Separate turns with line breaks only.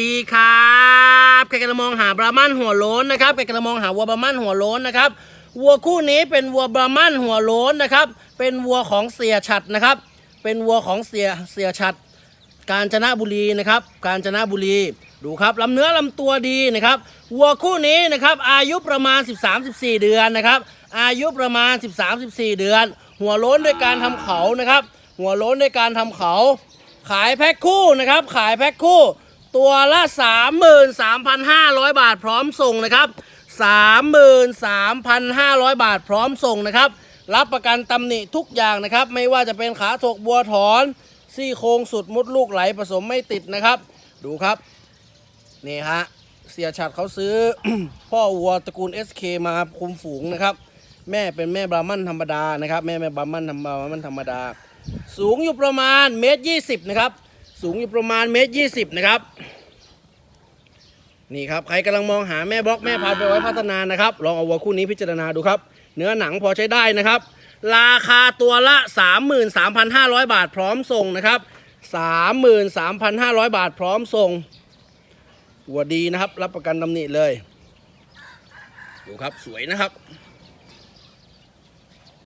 ดีครับใครกำลังมองหาบรามันหัวโล้นนะครับใครกำลังมองหาวัวบรามันหัวโล้นนะครับวัวคู่นี้เป็นวัวบรามันหัวโล้นนะครับ เป็นวัวของเสียฉัดนะครับ เป็นวัวของเสียเสียฉัด กาญจนบุรีนะครับ กาญจนบุรีดูครับลำเนื้อลำตัวดีนะครับวัวคู่นี้นะครับ อายุประมาณ 13-14 เดือนนะครับ อายุประมาณ 13-14 เดือน หัวโล้นด้วยการทำเขานะครับ หัวโล้นด้วยการทำเขา ขายแพ็คคู่นะครับ ขายแพ็คคู่ ตัวละ 33,500 บาทพร้อมส่งนะครับ 33,500 บาทพร้อมส่งนะครับ รับประกันตำหนิทุกอย่างนะครับ ไม่ว่าจะเป็นขาถกบัวถอน ซี่โครงสุดมดลูกไหลผสมไม่ติดนะครับ ดูครับ นี่ฮะ เสียชัดเขาซื้อ พ่อวัวตระกูล SK มาคุมฝูงนะครับ แม่เป็นแม่บราหมันธรรมดานะครับ แม่แม่บราหมันธรรมบรามันธรรมดา สูงอยู่ประมาณเมตรยี่สิบนะครับ สูงอยู่ประมาณเมตรยี่สิบนะครับ นี่ครับใครกำลังมองหาแม่บล็อกแม่พันธุ์ไปไว้พัฒนานะครับ ลองเอาวัวคู่นี้พิจารณาดูครับ เนื้อหนังพอใช้ได้นะครับ ราคาตัวละ 33,500 บาทพร้อมส่งนะครับ 33,500 บาทพร้อมส่งวัวดีนะครับ รับประกันตำหนิเลย ดูครับสวยนะครับ